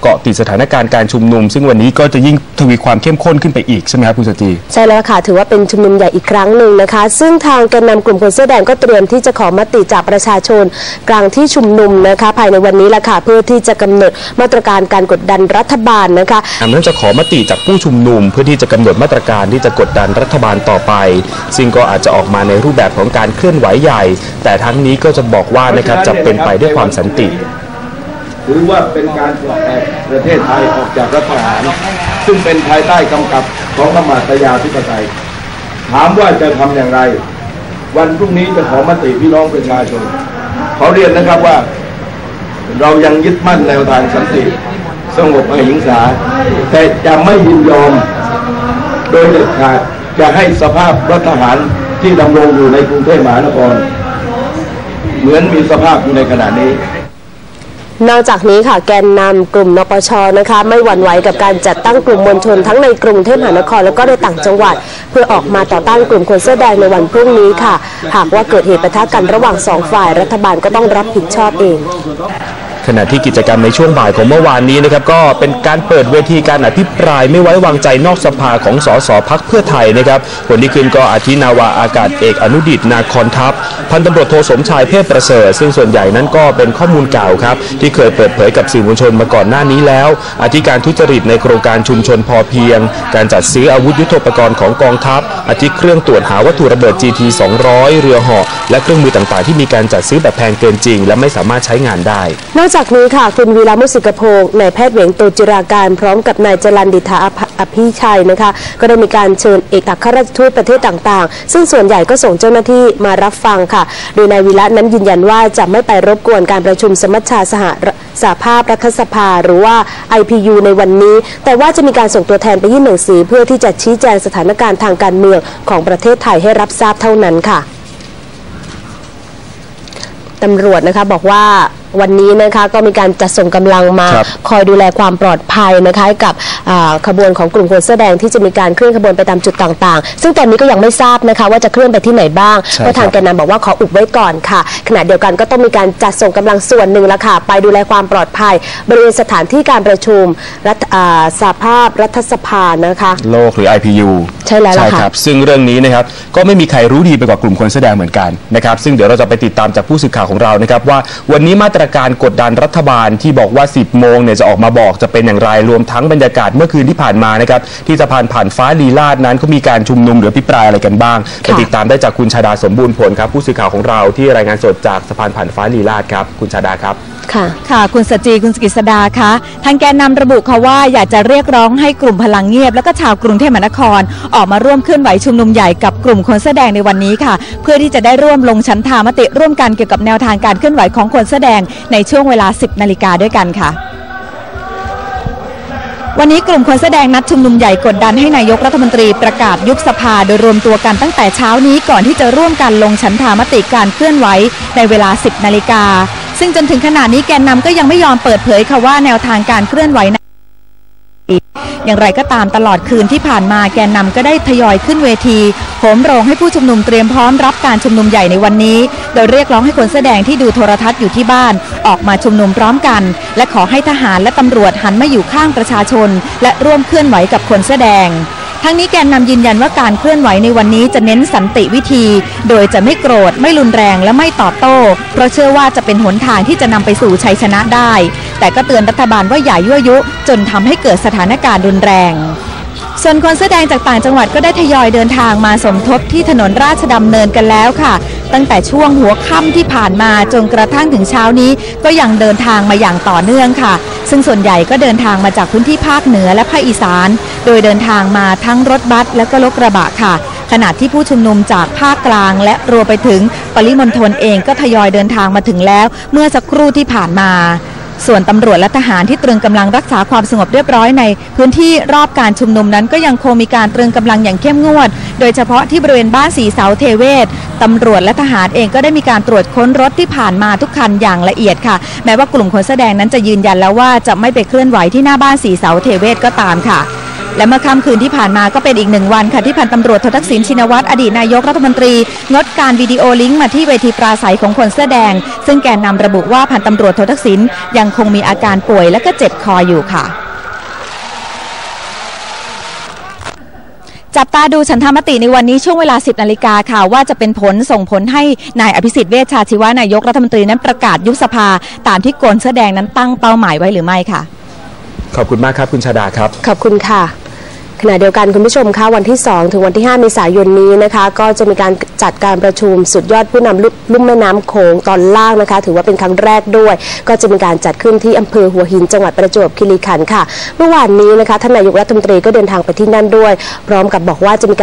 เกาะติดสถานการณ์การชุมนุม ซึ่งวันนี้ก็จะยิ่งทวีความเข้มข้นขึ้นไปอีกใช่ไหมครับคุณสจีใช่แล้วค่ะ ถือว่าเป็นชุมนุมใหญ่อีกครั้งหนึ่งนะคะ ซึ่งทางแกนนำกลุ่มคนเสื้อแดงก็เตรียมที่จะขอมติจากประชาชน กลางที่ชุมนุมนะคะ ภายในวันนี้แหละค่ะเพื่อที่จะกำหนดมาตรการการกดดันรัฐบาลนะคะอันนั้นจะขอมติจากผู้ชุมนุม เพื่อที่จะกำหนดมาตรการที่จะกดดันรัฐบาลต่อไป ซึ่งก็อาจจะออกมาในรูปแบบของการเคลื่อนไหวใหญ่ แต่ทั้งนี้ก็จะบอกว่านะครับจะเป็นไปด้วยความสันติ ถือว่าเป็นการปลดแอกประเทศไทยออกจากรัฐประหาร ซึ่งเป็นภายใต้กำกับของธรรมาตยาธิปไตย ถามว่าจะทำอย่างไร วันพรุ่งนี้จะขอมติพี่น้องประชาชนขอเรียนนะครับว่า เรายังยึดมั่นแนวทางสันติสงบอหิงสา แต่จะไม่ยินยอม โดยเด็ดขาดจะให้สภาพรัฐทหารที่ดำรงอยู่ในกรุงเทพมหานคร เหมือนมีสภาพอยู่ในขณะนี้ นอกจากนี้ค่ะแกนนำกลุ่มนปชนะคะ ไม่หวั่นไหวกับการจัดตั้งกลุ่มมวลชนทั้งในกรุงเทพมหานครแล้วก็ในต่างจังหวัด เพื่อออกมาต่อต้านกลุ่มคนเสื้อแดงในวันพรุ่งนี้ค่ะ หากว่าเกิดเหตุปะทะกันระหว่างสองฝ่ายรัฐบาลก็ต้องรับผิดชอบเอง ขณะที่กิจกรรมในช่วงบ่ายของเมื่อวานนี้นะครับก็เป็นการเปิดเวทีการอภิปรายไม่ไว้วางใจนอกสภาของสสพักเพื่อไทยนะครับคนที่ขึ้นก็อาทินาวาอากาศเอกอนุดิตนาคอนทัพพันตำรวจโทสมชายเพศประเสริฐซึ่งส่วนใหญ่นั้นก็เป็นข้อมูลเก่าครับที่เคยเปิดเผยกับสื่อมวลชนมาก่อนหน้านี้แล้วอาทิการทุจริตในโครงการชุมชนพอเพียง การจัดซื้ออาวุธยุทโธปกรณ์ของกองทัพอาทิเครื่องตรวจหาวัตถุระเบิด GT 200 เรือหาะและเครื่องมือต่างๆ ที่มีการจัดซื้อแบบแพงเกินจริง และไม่สามารถใช้งานได้นอกจากนี้ค่ะ คุณวีระมุสิกพงศ์นายแพทย์เหวงโตจิราการ พร้อมกับนายจรันดิธาอภิชัยนะคะ ก็ได้มีการเชิญเอกอัครราชทูตประเทศต่างๆ ซึ่งส่วนใหญ่ก็ส่งเจ้าหน้าที่มารับฟังค่ะ โดยนายวีระนั้นยืนยันว่าจะไม่ไปรบกวนการประชุมสมัชชาสหสหภาพรัฐสภาหรือว่า IPU ในวันนี้ แต่ว่าจะมีการส่งตัวแทนไปยื่นหนังสือ เพื่อที่จะชี้แจงสถานการณ์ทางการเมืองของประเทศไทยให้รับทราบเท่านั้นค่ะตำรวจนะคะบอกว่า วันนี้นะคะก็มีการจัดส่งกำลังมาครับคอยดูแลความปลอดภัยนะคะให้กับอ่าขบวนของกลุ่มคนเสื้อแดงที่จะมีการเคลื่อนขบวนไปตามจุดต่างๆ ซึ่งตอนนี้ก็ยังไม่ทราบนะคะว่าจะเคลื่อนไปที่ไหนบ้างใช่เพราะทางครับแกนนำบอกว่าขออุบไว้ก่อนค่ะ ขณะเดียวกันก็ต้องมีการจัดส่งกำลังส่วนหนึ่งละค่ะไปดูแลความปลอดภัย บริเวณสถานที่การประชุมรัฐอ่าสหภาพรัฐสภานะคะโลกหรือ IPU ใช่แล้วล่ะค่ะครับซึ่งเรื่องนี้นะครับก็ไม่มีใครรู้ดีไปกว่ากลุ่มคนแสอแดงเหมือนกันนะครับซึ่งเดี๋ยวเราจะไปติดตามจากผู้สื่อข่าวของเรานะครับว่าวันนี้มาตรการกดดันรัฐบาลที่บอกว่า 10 โมงเนี่ยจะออกมาบอกจะเป็นอย่างไรรวมทั้งบรรยากาศเมื่อคืนที่ผ่านมานะครับที่สะพานผ่านฟ้าลีลาดนั้นเขามีการชุมนุมหรือพิปรายอะไรกันบ้างไปติดตามได้จากคุณชาดาสมบูรณ์ผลครับ ผู้สื่อข่าวของเราที่รายงานสดจากสะพานผ่านฟ้าลีลาดครับ คุณชาดาครับค่ะค่ะคุณสจีคุณสกิษดาคะทางแกนนำระบุค่ะว่าอยากจะเรียกร้องให้กลุ่มพลังเงียบ แล้วก็ชาวกรุงเทพมหานคร ออกมาร่วมเคลื่อนไหวชุมนุมใหญ่กับกลุ่มคนแสอแดงในวันนี้ค่ะ เพื่อที่จะได้ร่วมลงชั้นทามติร่วมกันเกี่ยวกับแนวทางการเคลื่อนไหวของคนแสอแดงในช่วงเวลา 10 นาฬิกาด้วยกันค่ะวันนี้กลุ่มคนแสดงนัดชุมนุมใหญ่กดดันให้นายกรัฐมนตรีประกาศยุบสภาโดยรวมตัวกันตั้งแต่เช้านี้ก่อนที่จะร่วมกันลงฉันทามติการเคลื่อนไหวในเวลา 10 นาฬิกา ซึ่งจนถึงขณะนี้แกนนำก็ยังไม่ยอมเปิดเผยค่ะว่าแนวทางการเคลื่อนไหวนั้น อย่างไรก็ตามตลอดคืนที่ผ่านมาแกนนำก็ได้ทยอยขึ้นเวทีโหมโรงให้ผู้ชุมนุมเตรียมพร้อมรับการชุมนุมใหญ่ในวันนี้ โดยเรียกร้องให้คนแสดงที่ดูโทรทัศน์อยู่ที่บ้าน ออกมาชุมนุมพร้อมกัน และขอให้ทหารและตำรวจหันมาอยู่ข้างประชาชน และร่วมเคลื่อนไหวกับคนแสดง ทั้งนี้แกนนำยืนยันว่าการเคลื่อนไหวในวันนี้จะเน้นสันติวิธี โดยจะไม่โกรธไม่รุนแรงและไม่ตอบโต้ เพราะเชื่อว่าจะเป็นหนทางที่จะนำไปสู่ชัยชนะได้ แต่ก็เตือนรัฐบาลว่าอย่ายั่วยุ จนทำให้เกิดสถานการณ์รุนแรง ส่วนคนแสอแดงจากต่างจังหวัดก็ได้ทยอยเดินทางมาสมทบที่ถนนราชดำเนินกันแล้วค่ะ ตั้งแต่ช่วงหัวค่ำที่ผ่านมาจนกระทั่งถึงเช้านี้ก็ยังเดินทางมาอย่างต่อเนื่องค่ะ ซึ่งส่วนใหญ่ก็เดินทางมาจากพื้นที่ภาคเหนือและภาคอีสาน โดยเดินทางมาทั้งรถบัสและก็รถกระบะค่ะ ขณะที่ผู้ชุมนุมจากภาคกลาง และรวมไปถึงปริมณฑลเองก็ทยอยเดินทางมาถึงแล้ว เมื่อสักครู่ที่ผ่านมา ส่วนตำรวจและทหารที่ตรึงกำลังรักษาความสงบเรียบร้อยในพื้นที่รอบการชุมนุมนั้นก็ยังคงมีการตรึงกำลังอย่างเข้มงวด โดยเฉพาะที่บริเวณบ้านสีเสาเทเวศตำรวจและทหารเองก็ได้มีการตรวจค้นรถที่ผ่านมาทุกคันอย่างละเอียดค่ะ แม้ว่ากลุ่มคนแสดงนั้นจะยืนยันแล้วว่าจะไม่ไปเคลื่อนไหวที่หน้าบ้านสีเสาเทเวศก็ตามค่ะ และเมื่อค่ำคืนที่ผ่านมาก็เป็นอีกหนึ่งวันค่ะที่พันตำรวจโททักษิณชินวัตรอดีตนายกรัฐมนตรี งดการวิดีโอลิงก์มาที่เวทีปราศัยของคนเสื้อแดง ซึ่งแกนนำระบุว่าพันตำรวจโททักษิณยังคงมีอาการป่วยและก็เจ็บคออยู่ค่ะจับตาดูฉันทามติในวันนี้ช่วงเวลา 10นาฬิกาค่ะ ว่าจะเป็นผลส่งผลให้นายอภิสิทธิ์เวชชาชีวานายกรัฐมนตรีนั้นประกาศยุบสภา ตามที่โกนเสื้อแดงนั้นตั้งเป้าหมายไว้หรือไม่ค่ะ ขอบคุณมากครับคุณชาดาครับ ขอบคุณค่ะ ขณะเดียวกันคุณผู้ชมคะวันที่ 2 ถึงวันที่ 5 เมษายนนี้นะคะ ก็จะมีการจัดการประชุมสุดยอดผู้นำลุ่มลุ่มแม่น้ำโขงตอนล่างนะคะ ถือว่าเป็นครั้งแรกด้วย ก็จะมีการจัดขึ้นที่อำเภอหัวหินจังหวัดประจวบคีรีขันธ์ค่ะ เมื่อวานนี้นะคะท่านนายกรัฐมนตรีก็เดินทางไปที่นั่นด้วย พร้อมกับบอกว่าจะมีการ